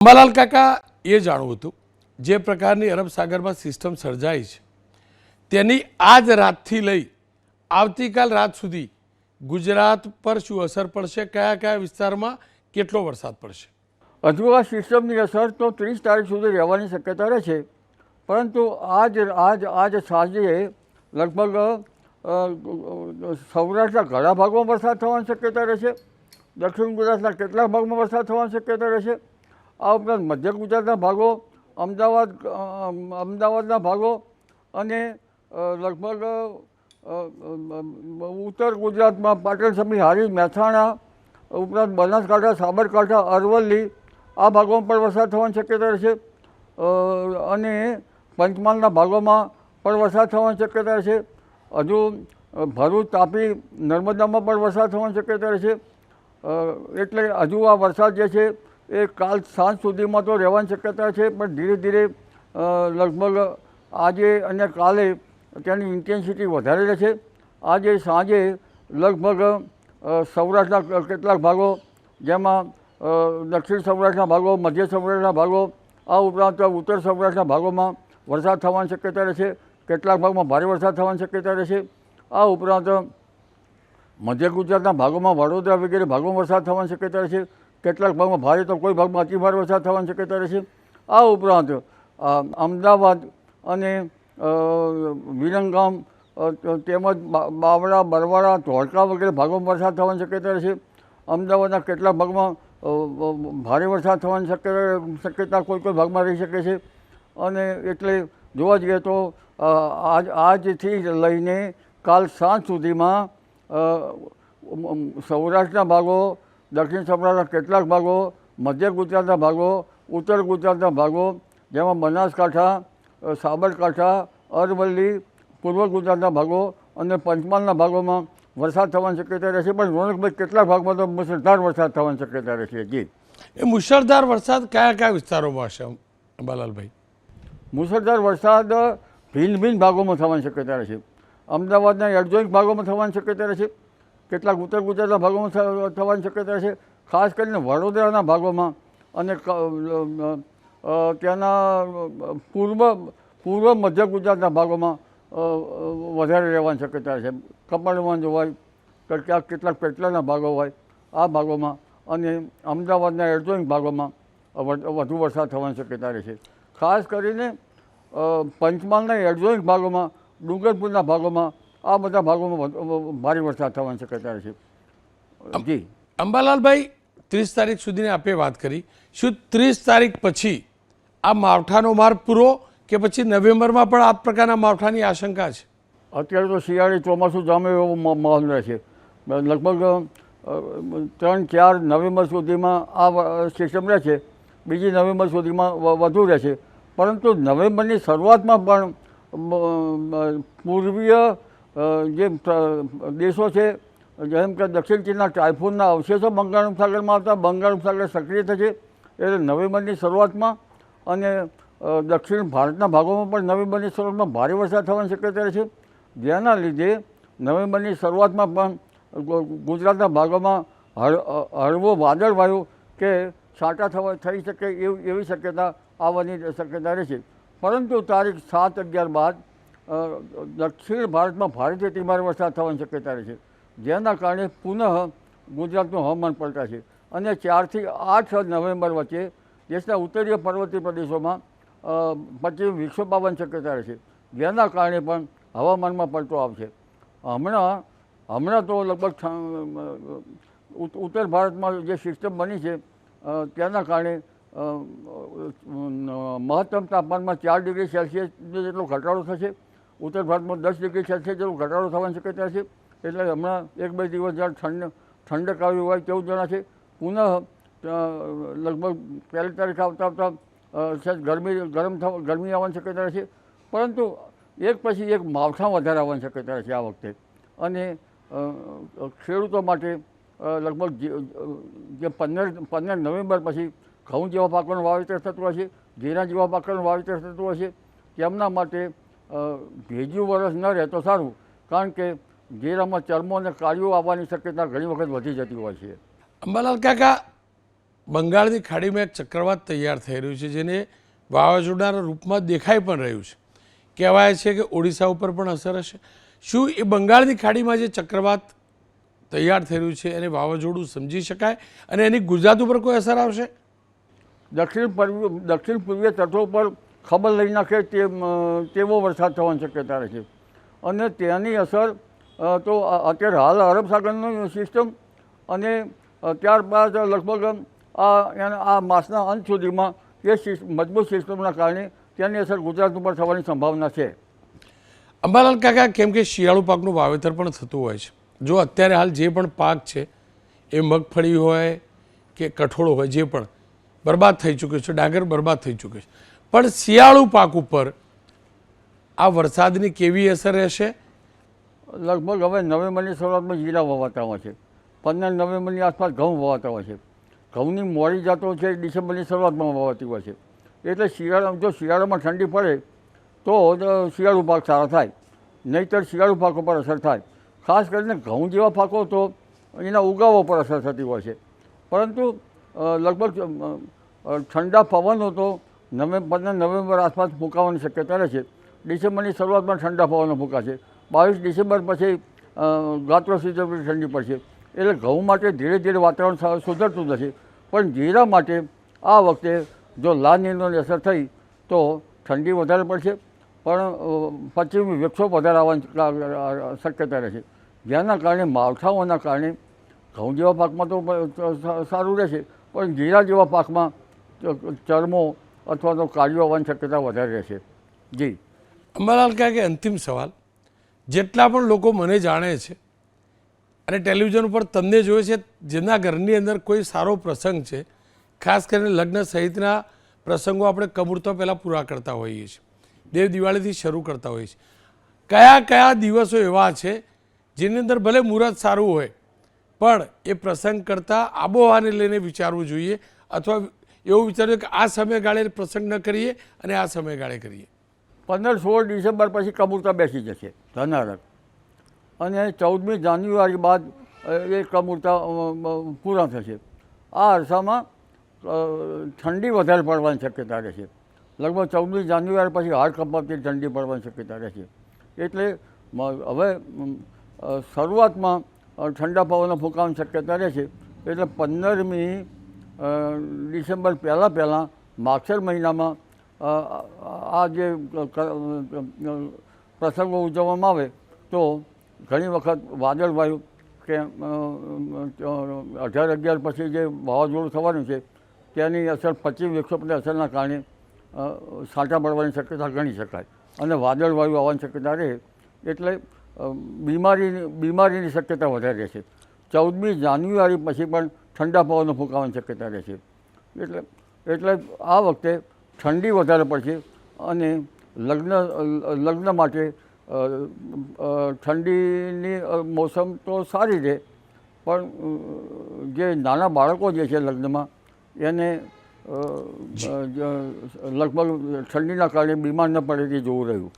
અંબાલાલ કાકા એ જાણવું હતું, જે પ્રકારની અરબ સાગરમાં સિસ્ટમ સર્જાઈ છે, તેની આજ રાતથી લઈ આવતીકાલ રાત સુધી ગુજરાત પર શું અસર પડશે, કયા કયા વિસ્તારમાં કેટલો વરસાદ પડશે? હજુ આ સિસ્ટમની અસર તો ત્રીસ તારીખ સુધી રહેવાની શક્યતા રહે છે, પરંતુ આજ આજ આજ સાંજે લગભગ સૌરાષ્ટ્રના ઘણા ભાગોમાં વરસાદ થવાની શક્યતા રહેશે દક્ષિણ ગુજરાતના કેટલાક ભાગમાં વરસાદ થવાની શક્યતા રહેશે આ ઉપરાંત મધ્ય ગુજરાતના ભાગો, અમદાવાદ અમદાવાદના ભાગો અને લગભગ ઉત્તર ગુજરાતમાં પાટણ સમી હારી, મહેસાણા, ઉપરાંત બનાસકાંઠા, સાબરકાંઠા, અરવલ્લી, આ ભાગોમાં પણ વરસાદ થવાની શક્યતા રહેશે. અને પંચમહાલના ભાગોમાં પણ વરસાદ થવાની શક્યતા રહેશે. હજુ ભરૂચ, તાપી, નર્મદામાં પણ વરસાદ થવાની શક્યતા રહેશે. એટલે હજુ આ વરસાદ જે છે એ કાલ સાંજ સુધીમાં તો રહેવાની શક્યતા છે, પણ ધીરે ધીરે લગભગ આજે અને કાલે તેની ઇન્ટેન્સિટી વધારે રહેશે. આજે સાંજે લગભગ સૌરાષ્ટ્રના કેટલાક ભાગો જેમાં દક્ષિણ સૌરાષ્ટ્રના ભાગો, મધ્ય સૌરાષ્ટ્રના ભાગો, આ ઉપરાંત ઉત્તર સૌરાષ્ટ્રના ભાગોમાં વરસાદ થવાની શક્યતા રહેશે. કેટલાક ભાગમાં ભારે વરસાદ થવાની શક્યતા રહેશે. આ ઉપરાંત મધ્ય ગુજરાતના ભાગોમાં વડોદરા વગેરે ભાગોમાં વરસાદ થવાની શક્યતા રહેશે. કેટલાક ભાગમાં ભારે તો કોઈ ભાગમાં અતિ ભારે વરસાદ થવાની શક્યતા રહેશે. આ ઉપરાંત અમદાવાદ અને વિરંગામ તેમજ બાવળા બરવાડા ધોળકા વગેરે ભાગોમાં વરસાદ થવાની શક્યતા રહેશે. અમદાવાદના કેટલાક ભાગમાં ભારે વરસાદ થવાની શક્યતા શક્યતા કોઈ કોઈ ભાગમાં રહી શકે છે. અને એટલે જોવા જઈએ તો આજ, આજથી લઈને કાલ સાંજ સુધીમાં સૌરાષ્ટ્રના ભાગો દક્ષિણ સૌરાષ્ટ્રના કેટલાક ભાગો મધ્ય ગુજરાતના ભાગો ઉત્તર ગુજરાતના ભાગો જેમાં બનાસકાંઠા સાબરકાંઠા અરવલ્લી પૂર્વ ગુજરાતના ભાગો અને પંચમહાલના ભાગોમાં વરસાદ થવાની શક્યતા રહેશે. પણ રોનકભાઈ કેટલાક ભાગમાં તો મુશળધાર વરસાદ થવાની શક્યતા રહેશે. જી. એ મુશળધાર વરસાદ કયા કયા વિસ્તારોમાં હશે અંબાલાલભાઈ? મુશળધાર વરસાદ ભિન્ન ભિન્ન ભાગોમાં થવાની શક્યતા રહેશે. અમદાવાદના એડજોઇન્ટ ભાગોમાં થવાની શક્યતા રહેશે. કેટલાક ઉત્તર ગુજરાતના ભાગોમાં થવાની શક્યતા છે. ખાસ કરીને વડોદરાના ભાગોમાં અને ત્યાંના પૂર્વ પૂર્વ મધ્ય ગુજરાતના ભાગોમાં વધારે રહેવાની શક્યતા છે. કપડવંજ હોય કેટલાક કેટલાક પેટલાના ભાગો હોય, આ ભાગોમાં અને અમદાવાદના એડજોઇન્ટ ભાગોમાં વધુ વરસાદ થવાની શક્યતા રહેશે ખાસ કરીને પંચમહાલના એડજોઇન્ટ ભાગોમાં, ડુંગરપુરના ભાગોમાં આ બધા ભાગોમાં ભારે વરસાદ થવાની શક્યતા રહેશે જી. અંબાલાલભાઈ ત્રીસ તારીખ સુધીની આપે વાત કરી. શું ત્રીસ તારીખ પછી આ માવઠાનો માર પૂરો કે પછી નવેમ્બરમાં પણ આ પ્રકારના માવઠાની આશંકા છે? અત્યારે તો શિયાળે ચોમાસું જામે એવો માહોલ રહેશે લગભગ ત્રણ ચાર નવેમ્બર સુધીમાં આ સિસ્ટમ સિસ્ટમ રહેશે બીજી નવેમ્બર સુધીમાં વધુ વધુ રહેશે પરંતુ નવેમ્બરની શરૂઆતમાં પણ પૂર્વીય જે દેશો છે, જેમ કે દક્ષિણ ચીનના ટાઇફોનના અવશેષો બંગાળ ઉપસાગરમાં આવતા, બંગાળ ઉપસાગર સક્રિય થશે, એટલે નવેમ્બરની શરૂઆતમાં અને દક્ષિણ ભારતના ભાગોમાં પણ નવેમ્બરની શરૂઆતમાં ભારે વરસાદ થવાની શક્યતા રહે છે. જેના લીધે નવેમ્બરની શરૂઆતમાં પણ ગુજરાતના ભાગોમાં હળવો વાદળવાયુ કે છાંટા થવા, થઈ શકે એવી એવી શક્યતા આવવાની શક્યતા રહેશે. પરંતુ તારીખ સાત અગિયાર બાદ દક્ષિણ ભારતમાં ભારેથી અતિભારે વરસાદ થવાની શક્યતા રહે છે. જેના કારણે પુનઃ ગુજરાતનું હવામાન પલટાશે અને ચારથી આઠ નવેમ્બર વચ્ચે દેશના ઉત્તરીય પર્વતીય પ્રદેશોમાં પશ્ચિમ વિક્ષોભ આવવાની શક્યતા રહેશે જેના કારણે પણ હવામાનમાં પલટો આવશે. હમણાં હમણાં તો લગભગ ઉત્તર ભારતમાં જે સિસ્ટમ બની છે તેના કારણે મહત્તમ તાપમાનમાં ચાર ડિગ્રી સેલ્સિયસ જેટલો ઘટાડો થશે. ઉત્તર ભારતમાં દસ ડિગ્રી સેલ્સિયસ જેટલો ઘટાડો થવાની શક્યતા છે. એટલે હમણાં એક બે દિવસ જ્યારે ઠંડ, ઠંડક આવી હોય તેવું જણાશે પુનઃ લગભગ પહેલી તારીખ આવતા આવતા સહેજ ગરમી, ગરમ થવા, ગરમી આવવાની શક્યતા રહેશે પરંતુ એક પછી એક માવઠા વધારે આવવાની શક્યતા રહેશે આ વખતે. અને ખેડૂતો માટે લગભગ જે- જે પંદર પંદર નવેમ્બર પછી ઘઉં જેવા પાકોનું વાવેતર થતું હશે જીરા જેવા પાકોનું વાવેતર થતું હશે તેમના માટે ભેજ્યું વરસ ન રહે તો સારું કારણ કે જીરામાં ચરમો અને કાળીઓ આવવાની શક્યતા ઘણી વખત વધી જતી હોય છે. અંબાલાલ કાકા બંગાળની ખાડીમાં એક ચક્રવાત તૈયાર થઈ રહ્યું છે જેને વાવાઝોડાના રૂપમાં દેખાઈ પણ રહ્યું છે. કહેવાય છે કે ઓડિશા ઉપર પણ અસર હશે. શું એ બંગાળની ખાડીમાં જે ચક્રવાત તૈયાર થઈ રહ્યું છે એને વાવાઝોડું સમજી શકાય? અને એની ગુજરાત ઉપર કોઈ અસર આવશે? દક્ષિણ પૂર્વ દક્ષિણ પૂર્વીય તટો પર ખબર લઈ નાખે તે તેવો વરસાદ થવાની શક્યતા રહે છે. અને તેની અસર તો અત્યારે હાલ અરબ સાગરની સિસ્ટમ અને ત્યારબાદ લગભગ આ આ માસના અંત સુધીમાં એ મજબૂત સિસ્ટમના કારણે તેની અસર ગુજરાત ઉપર થવાની સંભાવના છે. અંબાલાલ કાકા, કેમ કે શિયાળુ પાકનું વાવેતર પણ થતું હોય છે. જો અત્યારે હાલ જે પણ પાક છે, એ મગફળી હોય કે કઠોળ હોય, જે પણ બરબાદ થઈ ચૂક્યો છે, ડાંગર બરબાદ થઈ ચૂક્યો છે પણ શિયાળુ પાક ઉપર આ વરસાદની કેવી અસર રહેશે? લગભગ હવે નવેમ્બરની શરૂઆતમાં જીરા વવાતા હોય છે. પંદર નવેમ્બરની આસપાસ ઘઉં વવાતા હોય છે. ઘઉંની મોડી જાતો છે ડિસેમ્બરની શરૂઆતમાં વવાતી હોય છે. એટલે શિયાળા, જો શિયાળામાં ઠંડી પડે, તો શિયાળુ પાક સારા થાય. નહીંતર શિયાળુ પાકો પર અસર થાય. ખાસ કરીને ઘઉં જેવા પાકો તો એના ઉગાવો પર અસર થતી હોય છે. પરંતુ લગભગ ઠંડા પવનો તો નવેમ્બર પંદર નવેમ્બર આસપાસ ફૂંકાવાની શક્યતા રહેશે. ડિસેમ્બરની શરૂઆતમાં ઠંડા પવનો ફૂંકાશે. બાવીસ ડિસેમ્બર પછી ગાત્રો સિઝન ઠંડી પડશે. એટલે ઘઉં માટે ધીરે ધીરે વાતાવરણ સુધરતું નથી પણ જીરા માટે આ વખતે જો લાલ નીંદોની અસર થઈ, તો ઠંડી વધારે પડશે. પણ પશ્ચિમ પશ્ચિમી વૃક્ષો વધારે આવવાની શક્યતા રહેશે. જેના કારણે માવઠાઓના કારણે ઘઉં જેવા પાકમાં તો સારું રહેશે. પણ જીરા જેવા પાકમાં ચરમો અથવા તો કાર્યો આવવાની શક્યતા વધારે રહેશે. જી. અંબાલાલ કહે કે અંતિમ સવાલ, જેટલા પણ લોકો મને જાણે છે અને ટેલિવિઝન ઉપર તમને જોયે છે, જેના ઘરની અંદર કોઈ સારો પ્રસંગ છે, ખાસ કરીને લગ્ન સહિતના પ્રસંગો આપણે કમૂરતો પહેલાં પૂરા કરતા હોઈએ છીએ. દેવ દિવાળીથી શરૂ કરતા હોઈએ છીએ. કયા કયા દિવસો એવા છે, જેની અંદર ભલે મુહૂર્ત સારું હોય, પણ એ પ્રસંગ કરતાં આબોહવાને લઈને વિચારવું જોઈએ અથવા એવું વિચાર્યું કે આ સમયગાળે પ્રસંગ ન કરીએ અને આ સમયગાળે કરીએ. પંદર સોળ ડિસેમ્બર પછી કબૂતર બેસી જશે, ધનારક. અને ચૌદમી જાન્યુઆરી બાદ એ કબૂતર પૂરા થશે. આ અરસામાં ઠંડી વધારે પડવાની શક્યતા રહેશે. લગભગ ચૌદમી જાન્યુઆરી પછી હાડ કંપાતી ઠંડી પડવાની શક્યતા રહેશે. એટલે હવે શરૂઆતમાં ઠંડા પવનો ફૂંકાવાની શક્યતા રહેશે. એટલે પંદરમી ડિસેમ્બર પહેલાં પહેલાં માગસર મહિનામાં આ જે પ્રસંગો ઉજવવામાં આવે, તો ઘણી વખત વાદળવાયુ કે અઢાર અગિયાર પછી જે વાવાઝોડું થવાનું છે, તેની અસર પશ્ચિમ વિક્ષોભની અસરના કારણે સાંટા પડવાની શક્યતા ગણી શકાય. અને વાદળવાયુ આવવાની શક્યતા રહે, એટલે બીમારીની બીમારીની શક્યતા વધારે રહેશે ચૌદમી જાન્યુઆરી પછી પણ ઠંડા પવનો ફૂંકાવાની શક્યતા રહેશે એટલે એટલે આ વખતે ઠંડી વધારે પડશે અને લગ્ન લગ્ન માટે ઠંડીની મોસમ તો સારી રહે, પણ જે નાના બાળકો જે છે લગ્નમાં, એને લગભગ ઠંડીના કારણે બીમાર ન પડે તે જોવું રહ્યું.